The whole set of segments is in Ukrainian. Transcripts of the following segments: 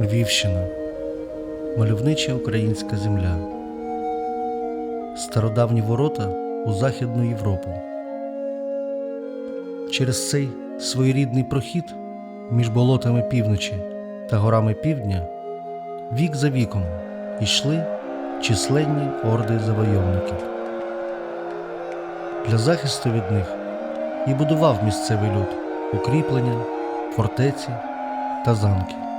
Львівщина, мальовнича українська земля, стародавні ворота у Західну Європу. Через цей своєрідний прохід між болотами півночі та горами півдня вік за віком йшли численні орди завойовників. Для захисту від них і будував місцевий люд укріплення, фортеці та замки.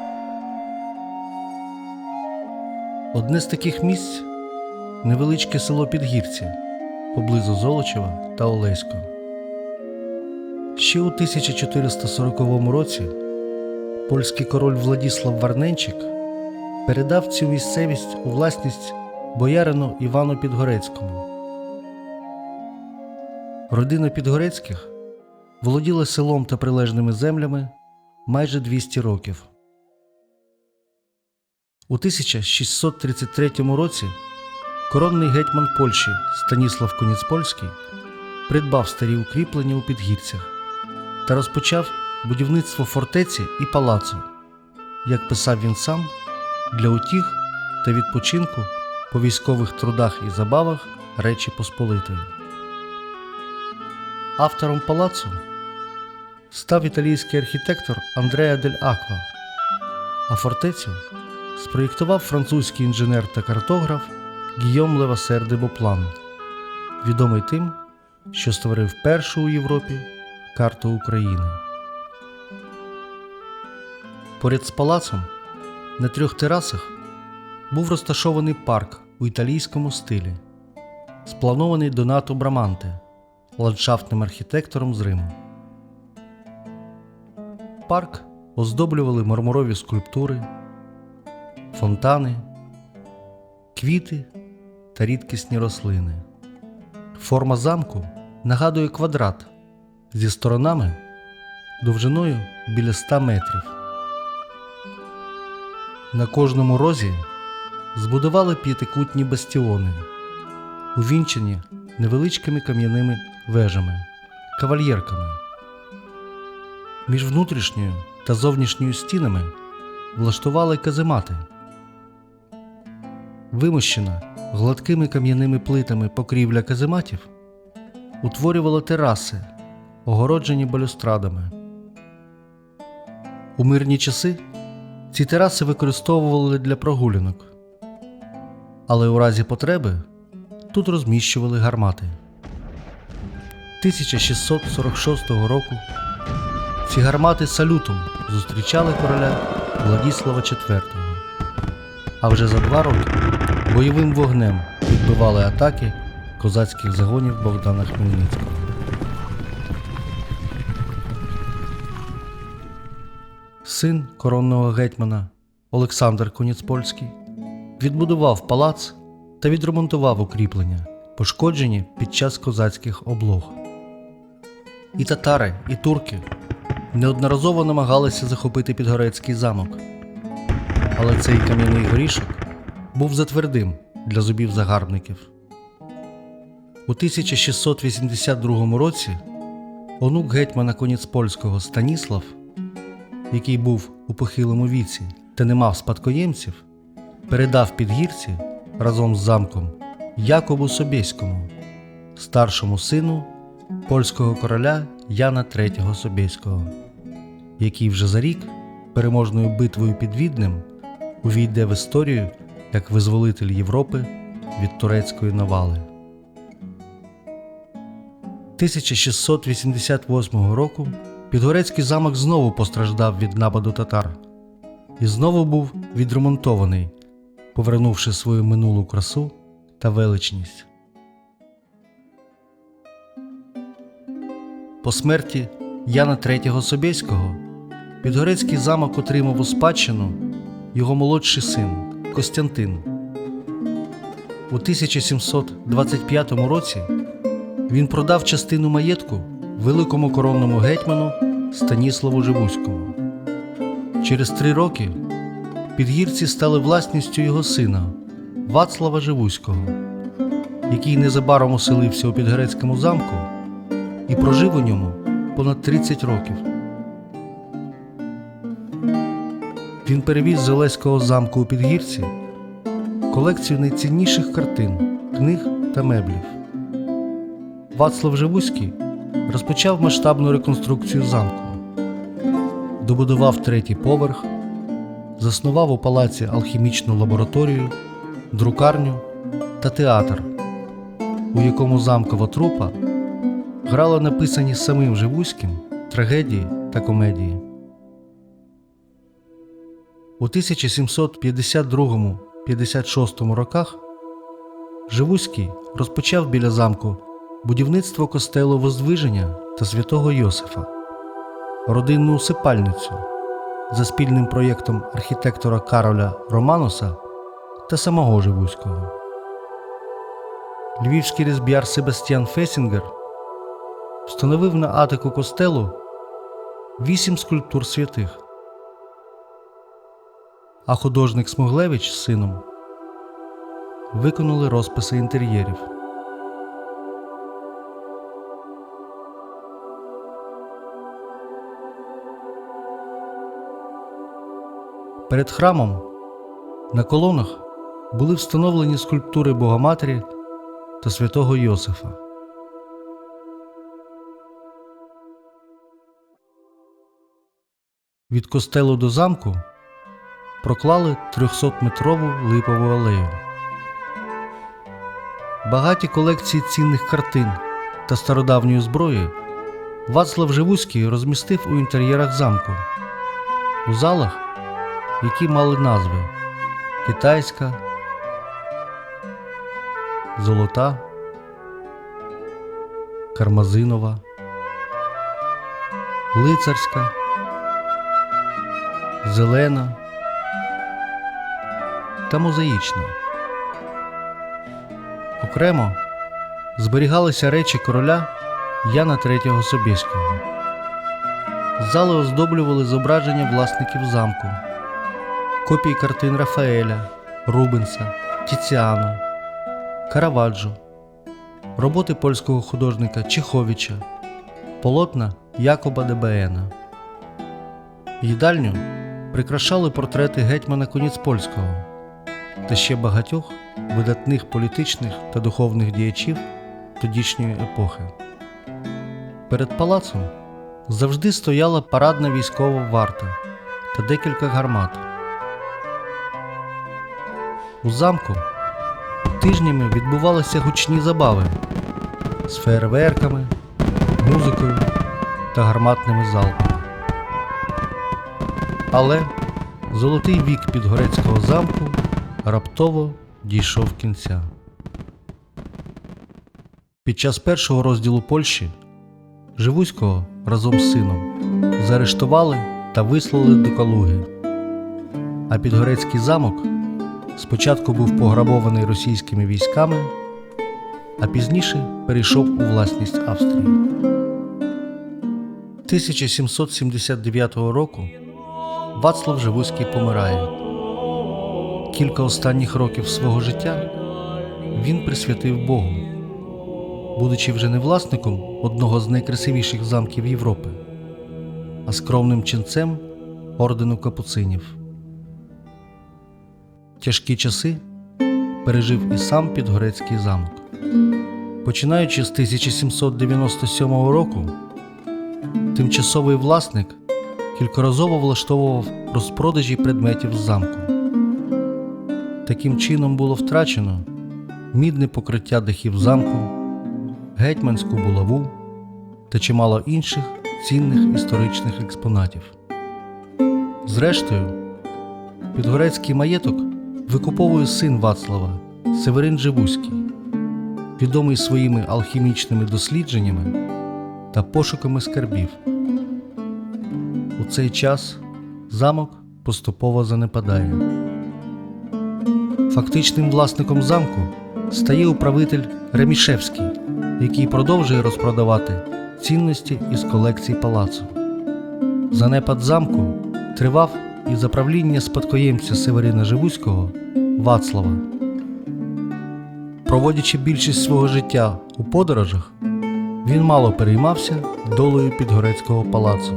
Одне з таких місць невеличке село Підгірці поблизу Золочева та Олеського. Ще у 1440 році польський король Владіслав Варненчик передав цю місцевість у власність боярину Івану Підгорецькому. Родина Підгорецьких володіла селом та прилежними землями майже 200 років. У 1633 році коронний гетьман Польщі Станіслав Куніцпольський придбав старі укріплення у Підгірцях та розпочав будівництво фортеці і палацу, як писав він сам, для утіх та відпочинку по військових трудах і забавах Речі Посполитої. Автором палацу став італійський архітектор Андреа дель Аква, а фортецю спроєктував французький інженер та картограф Гійом Левасер де Боплан, відомий тим, що створив першу у Європі карту України. Поряд з палацом на трьох терасах був розташований парк у італійському стилі, спланований Донато Браманте, ландшафтним архітектором з Риму. Парк оздоблювали мармурові скульптури, фонтани, квіти та рідкісні рослини. Форма замку нагадує квадрат зі сторонами довжиною біля 100 метрів. На кожному розі збудували п'ятикутні бастіони, увінчені невеличкими кам'яними вежами, кавальєрками. Між внутрішньою та зовнішньою стінами влаштували каземати. Вимощена гладкими кам'яними плитами покрівля казематів утворювала тераси, огороджені балюстрадами. У мирні часи ці тераси використовували для прогулянок, але у разі потреби тут розміщували гармати. 1646 року ці гармати салютом зустрічали короля Владіслава IV, а вже за два роки бойовим вогнем відбивали атаки козацьких загонів Богдана Хмельницького. Син коронного гетьмана Олександр Коніцпольський відбудував палац та відремонтував укріплення, пошкоджені під час козацьких облог. І татари, і турки неодноразово намагалися захопити Підгорецький замок. Але цей кам'яний горішок був затвердим для зубів загарбників. У 1682 році онук гетьмана Коніцпольського Станіслав, який був у похилому віці та не мав спадкоємців, передав підгірці разом з замком Якобу Собєському, старшому сину польського короля Яна III Собєського, який вже за рік переможною битвою під Віднем увійде в історію як визволитель Європи від турецької навали. 1688 року Підгорецький замок знову постраждав від нападу татар і знову був відремонтований, повернувши свою минулу красу та величність. По смерті Яна III Собєського Підгорецький замок отримав у спадщину його молодший син Костянтин. У 1725 році він продав частину маєтку великому коронному гетьману Станіславу Живуському. Через три роки підгірці стали власністю його сина Вацлава Живуського, який незабаром оселився у Підгорецькому замку і прожив у ньому понад 30 років. Він перевіз з Олеського замку у Підгірці колекцію найцінніших картин, книг та меблів. Вацлав Живуський розпочав масштабну реконструкцію замку, добудував третій поверх, заснував у палаці алхімічну лабораторію, друкарню та театр, у якому замкова трупа грала написані самим Живуським трагедії та комедії. У 1752-56 роках Живуський розпочав біля замку будівництво костелу Воздвиження та святого Йосифа, родинну усипальницю за спільним проєктом архітектора Кароля Романоса та самого Живуського. Львівський різб'яр Себастьян Фесінгер встановив на атику костелу вісім скульптур святих, а художник Смуглевич з сином виконали розписи інтер'єрів. Перед храмом на колонах були встановлені скульптури Богоматері та святого Йосифа. Від костелу до замку проклали 300-метрову липову алею. Багаті колекції цінних картин та стародавньої зброї Вацлав Живуський розмістив у інтер'єрах замку, у залах, які мали назви Китайська, Золота, Кармазинова, Лицарська, Зелена та Мозаїчна. Окремо зберігалися речі короля Яна III Собєського. Зали оздоблювали зображення власників замку, копії картин Рафаеля, Рубенса, Тіціано, Караваджо, роботи польського художника Чеховича, полотна Якоба Дебеена. Їдальню прикрашали портрети гетьмана Коніцпольського та ще багатьох видатних політичних та духовних діячів тодішньої епохи. Перед палацом завжди стояла парадна військова варта та декілька гармат. У замку тижнями відбувалися гучні забави з фейерверками, музикою та гарматними залпами. Але золотий вік Підгорецького замку раптово дійшов кінця. Під час першого розділу Польщі Живуського разом з сином заарештували та вислали до Калуги. А Підгорецький замок спочатку був пограбований російськими військами, а пізніше перейшов у власність Австрії. 1779 року Вацлав Живуський помирає. Кілька останніх років свого життя він присвятив Богу, будучи вже не власником одного з найкрасивіших замків Європи, а скромним ченцем ордену капуцинів. Тяжкі часи пережив і сам Підгорецький замок. Починаючи з 1797 року, тимчасовий власник кількоразово влаштовував розпродажі предметів з замку. Таким чином було втрачено мідне покриття дахів замку, гетьманську булаву та чимало інших цінних історичних експонатів. Зрештою, підгорецький маєток викуповує син Вацлава Северин Живуський, відомий своїми алхімічними дослідженнями та пошуками скарбів. У цей час замок поступово занепадає. Фактичним власником замку стає управитель Ремішевський, який продовжує розпродавати цінності із колекцій палацу. Занепад замку тривав і за правління спадкоємця Северина Живуського Вацлава. Проводячи більшість свого життя у подорожах, він мало переймався долею Підгорецького палацу.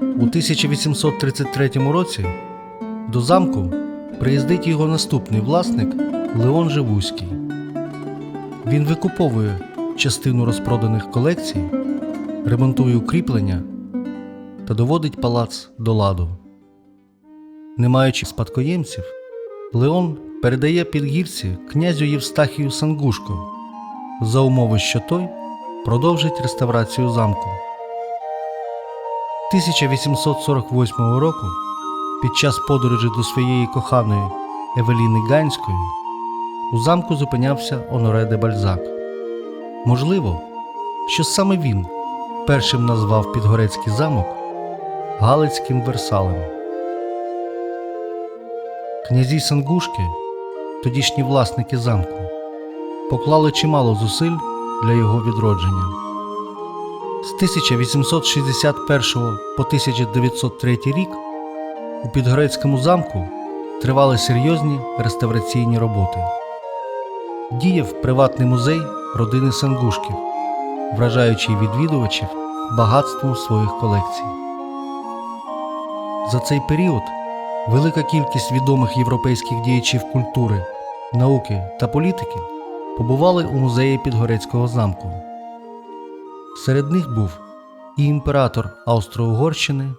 У 1833 році до замку приїздить його наступний власник Леон Живуський. Він викуповує частину розпроданих колекцій, ремонтує укріплення та доводить палац до ладу. Не маючи спадкоємців, Леон передає підгірці князю Євстахію Сангушко за умови, що той продовжить реставрацію замку. 1848 року під час подорожі до своєї коханої Евеліни Ганської у замку зупинявся Оноре де Бальзак. Можливо, що саме він першим назвав Підгорецький замок Галицьким Версалем. Князі Сангушки, тодішні власники замку, поклали чимало зусиль для його відродження. З 1861 по 1903 рік у Підгорецькому замку тривали серйозні реставраційні роботи. Діяв приватний музей родини Сангушків, вражаючи відвідувачів багатством своїх колекцій. За цей період велика кількість відомих європейських діячів культури, науки та політики побували у музеї Підгорецького замку. Серед них був і імператор Австро-Угорщини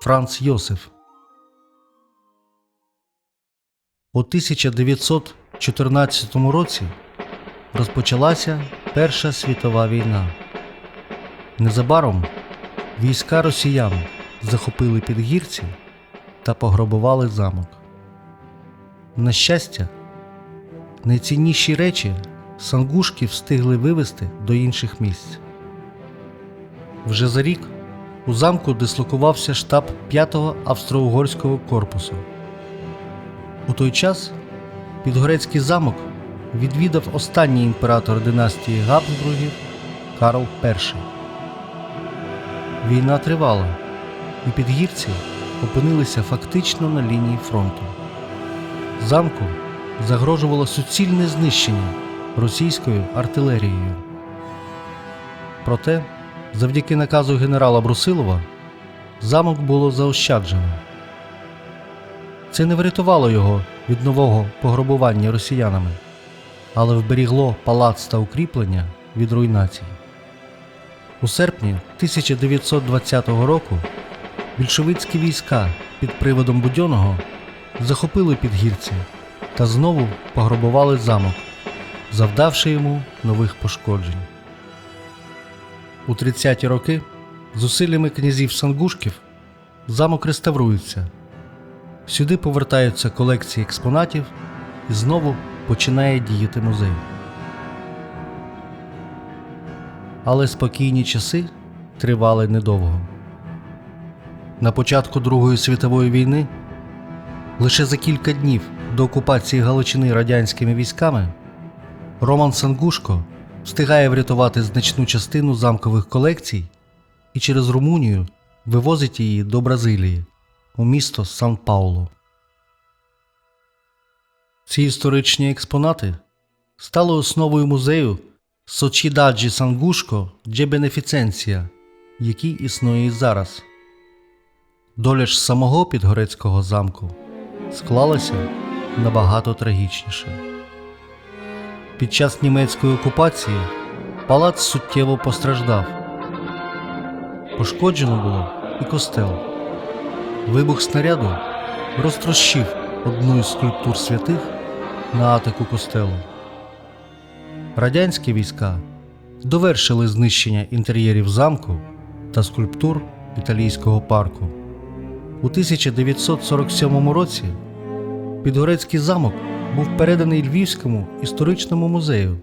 Франц Йосиф. У 1914 році розпочалася Перша світова війна. Незабаром війська росіян захопили підгірці та пограбували замок. На щастя, найцінніші речі сангушки встигли вивезти до інших місць. Вже за рік у замку дислокувався штаб 5-го австро-угорського корпусу. У той час Підгорецький замок відвідав останній імператор династії Габсбургів Карл І. Війна тривала, і підгірці опинилися фактично на лінії фронту. Замку загрожувало суцільне знищення російською артилерією. Проте, завдяки наказу генерала Брусилова, замок було заощаджено. Це не врятувало його від нового пограбування росіянами, але вберігло палац та укріплення від руйнації. У серпні 1920 року більшовицькі війська під приводом Будьоного захопили підгірці та знову пограбували замок, завдавши йому нових пошкоджень. У 30-ті роки зусиллями князів Сангушків замок реставрується. Сюди повертаються колекції експонатів і знову починає діяти музей. Але спокійні часи тривали недовго. На початку Другої світової війни, лише за кілька днів до окупації Галичини радянськими військами, Роман Сангушко встигає врятувати значну частину замкових колекцій і через Румунію вивозить її до Бразилії у місто Сан Пауло. Ці історичні експонати стали основою музею Сочідаджі Сангушко Дже Бенефіценція, який існує і зараз. Доля ж самого Підгорецького замку склалася набагато трагічніше. Під час німецької окупації палац суттєво постраждав. Пошкоджено було і костел. Вибух снаряду розтрощив одну із скульптур святих на атику костелу. Радянські війська довершили знищення інтер'єрів замку та скульптур італійського парку. У 1947 році Підгорецький замок був переданий Львівському історичному музею,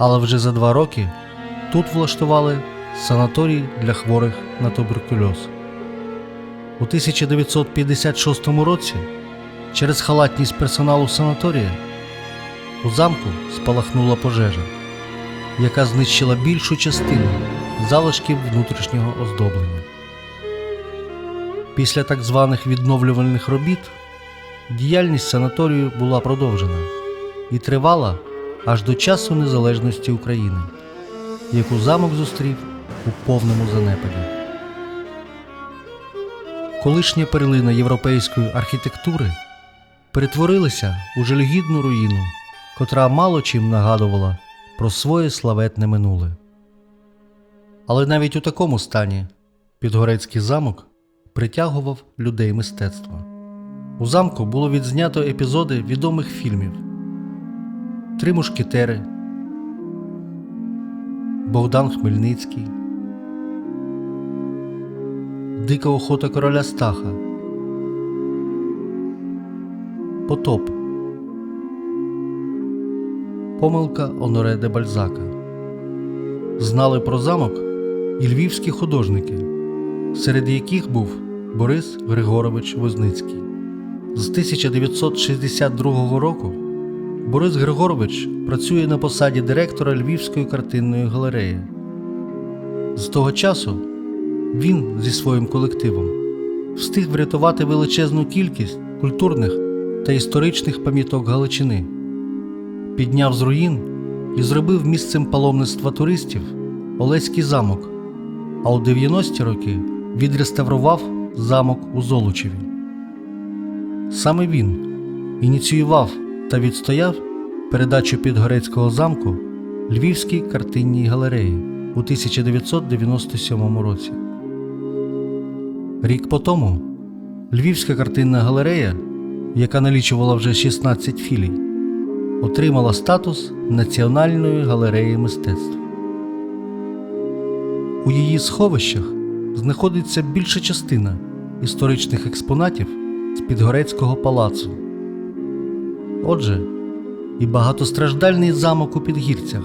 але вже за два роки тут влаштували санаторій для хворих на туберкульоз. У 1956 році через халатність персоналу санаторія у замку спалахнула пожежа, яка знищила більшу частину залишків внутрішнього оздоблення. Після так званих відновлювальних робіт діяльність санаторію була продовжена і тривала аж до часу незалежності України, яку замок зустрів у повному занепаді. Колишня перлина європейської архітектури, перетворилися у жалюгідну руїну, котра мало чим нагадувала про своє славетне минуле. Але навіть у такому стані Підгорецький замок притягував людей мистецтва. У замку було відзнято епізоди відомих фільмів Три мушкетери, Богдан Хмельницький, Дика охота короля Стаха, Потоп, Помилка Оноре де Бальзака. Знали про замок і львівські художники, серед яких був Борис Григорович Возницький. З 1962 року Борис Григорович працює на посаді директора Львівської картинної галереї. З того часу він зі своїм колективом встиг врятувати величезну кількість культурних та історичних пам'яток Галичини, підняв з руїн і зробив місцем паломництва туристів Олеський замок, а у 90-ті роки відреставрував замок у Золочеві. Саме він ініціював та відстояв передачу Підгорецького замку Львівській картинній галереї у 1997 році. Рік по тому Львівська картинна галерея, яка налічувала вже 16 філій, отримала статус Національної галереї мистецтв. У її сховищах знаходиться більша частина історичних експонатів з Підгорецького палацу. Отже, і багатостраждальний замок у Підгірцях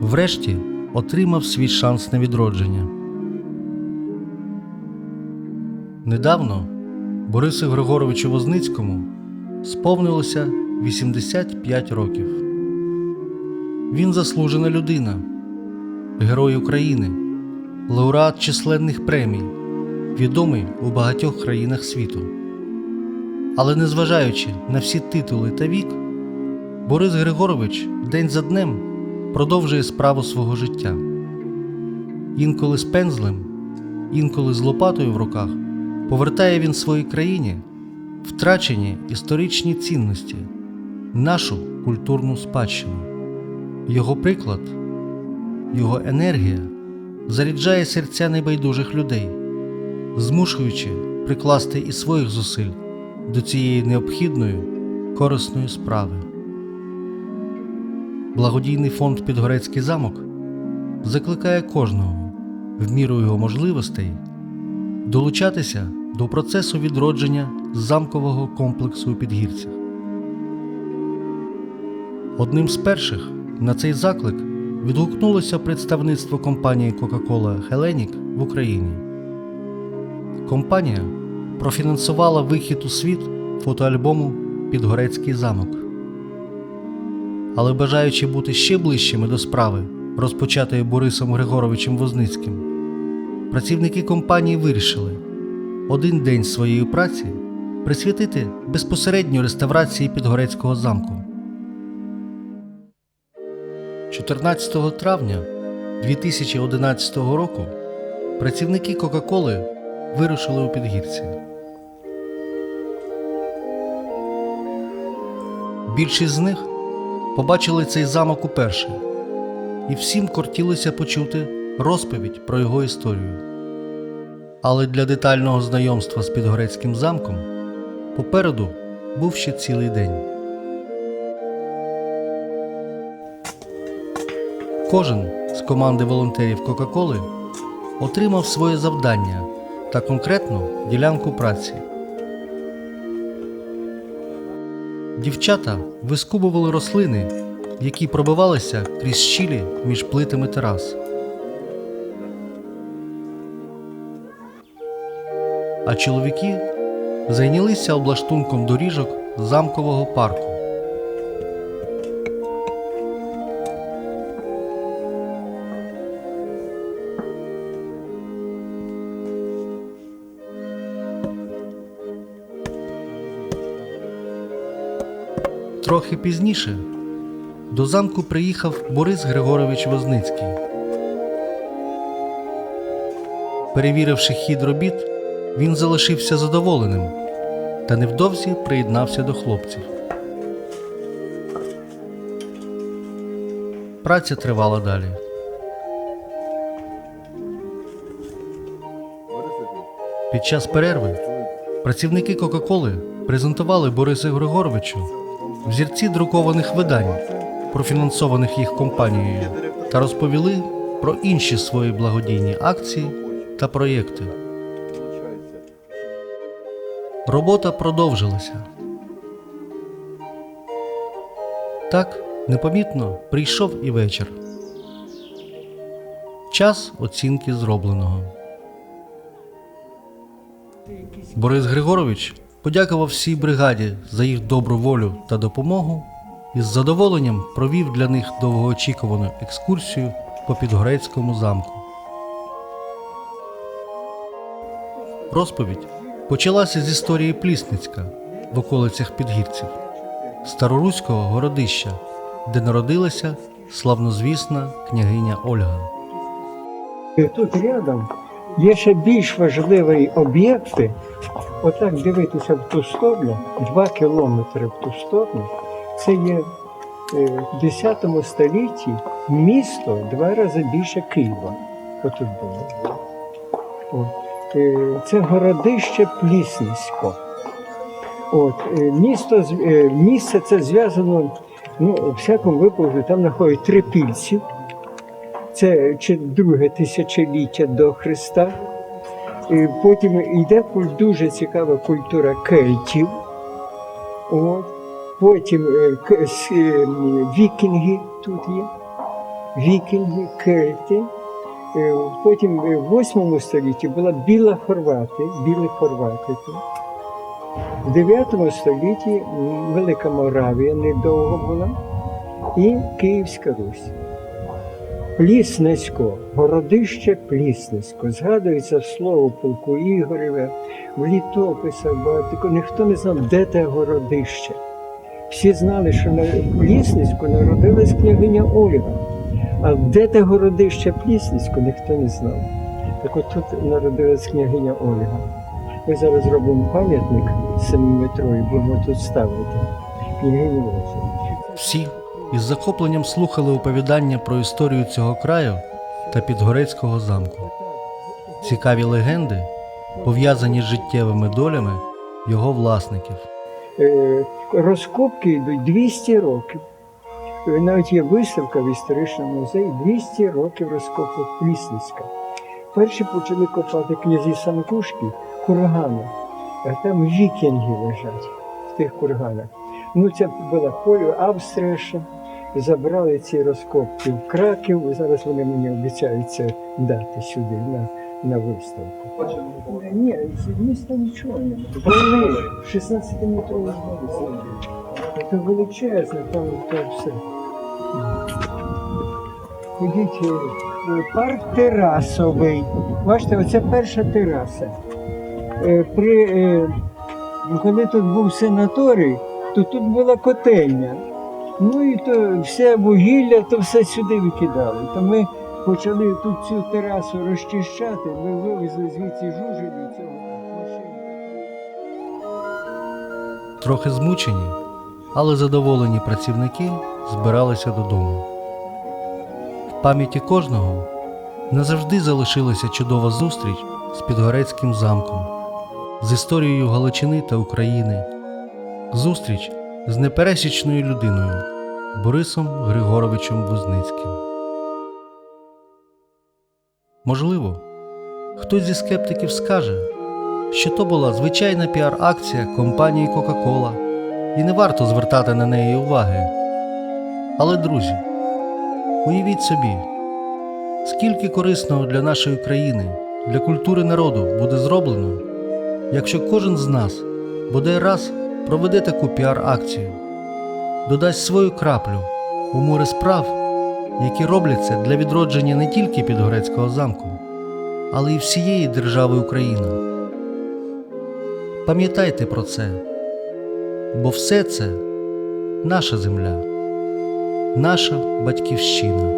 врешті отримав свій шанс на відродження. Недавно Борису Григоровичу Возницькому сповнилося 85 років. Він заслужена людина, Герой України, лауреат численних премій, відомий у багатьох країнах світу. Але незважаючи на всі титули та вік, Борис Григорович день за днем продовжує справу свого життя. Інколи з пензлем, інколи з лопатою в руках повертає він своїй країні втрачені історичні цінності, нашу культурну спадщину. Його приклад, його енергія заряджає серця небайдужих людей, змушуючи прикласти і своїх зусиль до цієї необхідної корисної справи. Благодійний фонд Підгорецький замок закликає кожного в міру його можливостей долучатися до процесу відродження замкового комплексу у Підгірцях. Одним з перших на цей заклик відгукнулося представництво компанії Coca-Cola Hellenic в Україні. Компанія профінансувала вихід у світ фотоальбому Підгорецький замок. Але бажаючи бути ще ближчими до справи, розпочатої Борисом Григоровичем Возницьким, працівники компанії вирішили один день своєї праці присвятити безпосередньо реставрації Підгорецького замку. 14 травня 2011 року працівники Кока-Коли вирушили у Підгірці. Більшість з них побачили цей замок уперше, і всім кортілося почути розповідь про його історію. Але для детального знайомства з Підгорецьким замком попереду був ще цілий день. Кожен з команди волонтерів Кока-Коли отримав своє завдання та конкретну ділянку праці. Дівчата вискубували рослини, які пробивалися крізь щілі між плитами терас. А чоловіки зайнялися облаштунком доріжок замкового парку. Трохи пізніше до замку приїхав Борис Григорович Возницький. Перевіривши хід робіт, він залишився задоволеним та невдовзі приєднався до хлопців. Праця тривала далі. Під час перерви працівники Кока-Коли презентували Борису Григоровичу взірці друкованих видань, профінансованих їх компанією, та розповіли про інші свої благодійні акції та проєкти. Робота продовжилася. Так, непомітно прийшов і вечір. Час оцінки зробленого. Борис Григорович подякував всій бригаді за їх добру волю та допомогу і з задоволенням провів для них довгоочікувану екскурсію по Підгорецькому замку. Розповідь почалася з історії Плісницька в околицях Підгірців, староруського городища, де народилася славнозвісна княгиня Ольга. Тут рядом є ще більш важливі об'єкти. Отак дивитися в ту сторону, два кілометри в ту сторону. Це є е, в 10 столітті місто два рази більше Києва. Отут було. От. Е, Це городище Плісницько. От, е, місто, е, місце це зв'язано, ну, у всякому випадку, там знаходять трипільців. Це чи друге тисячоліття до Христа. І потім йде дуже цікава культура кельтів. От. Потім е, к- с- е, м, вікінги тут є. Вікінги, кельти. Е, Потім е, в 8 столітті була біла хорвати, білі хорвати. В 9 столітті Велика Моравія недовго була і Київська Русь. Плісницько, городище Плісницько. Згадується слово полку Ігорєва, в літописах багато. Ніхто не знав, де те городище. Всі знали, що на Плісницьку народилась княгиня Ольга. А де те городище Плісницько, ніхто не знав. Так от тут народилась княгиня Ольга. Ми зараз зробимо пам'ятник семиметровий, будемо тут ставити. Княгині Ользі. Всі із захопленням слухали оповідання про історію цього краю та Підгорецького замку. Цікаві легенди, пов'язані з життєвими долями його власників. Е, розкопки йдуть 200 років. Е, Навіть є виставка в історичному музеї 200 років розкопок Плісницька. Перші почали копати князі Санкушки кургани, а там вікінги лежать в тих курганах. Ну, це була Полю, Австрія ще. Забрали ці розкопки в Краків, і зараз вони мені обіцяють це дати сюди на, на виставку. Ні, з міста нічого не Були 16-метрові згоди. Це величезне, там то все. Ходіть, е, парк терасовий. Бачите, оце перша тераса. Е, При, е, коли тут був санаторій, то тут була котельня. Ну і то все вугілля, то все сюди викидали. То ми почали тут цю терасу розчищати, ми вивезли звідси жужелі цього машину. Трохи змучені, але задоволені працівники збиралися додому. В пам'яті кожного назавжди залишилася чудова зустріч з Підгорецьким замком, з історією Галичини та України, зустріч з непересічною людиною Борисом Григоровичем Возницьким. Можливо, хтось зі скептиків скаже, що то була звичайна піар-акція компанії Coca-Cola, і не варто звертати на неї уваги. Але, друзі, уявіть собі, скільки корисного для нашої країни, для культури народу буде зроблено, якщо кожен з нас бодай раз проведе таку піар-акцію, додасть свою краплю у море справ, які робляться для відродження не тільки Підгорецького замку, але й всієї держави Україна. Пам'ятайте про це, бо все це наша земля, наша батьківщина.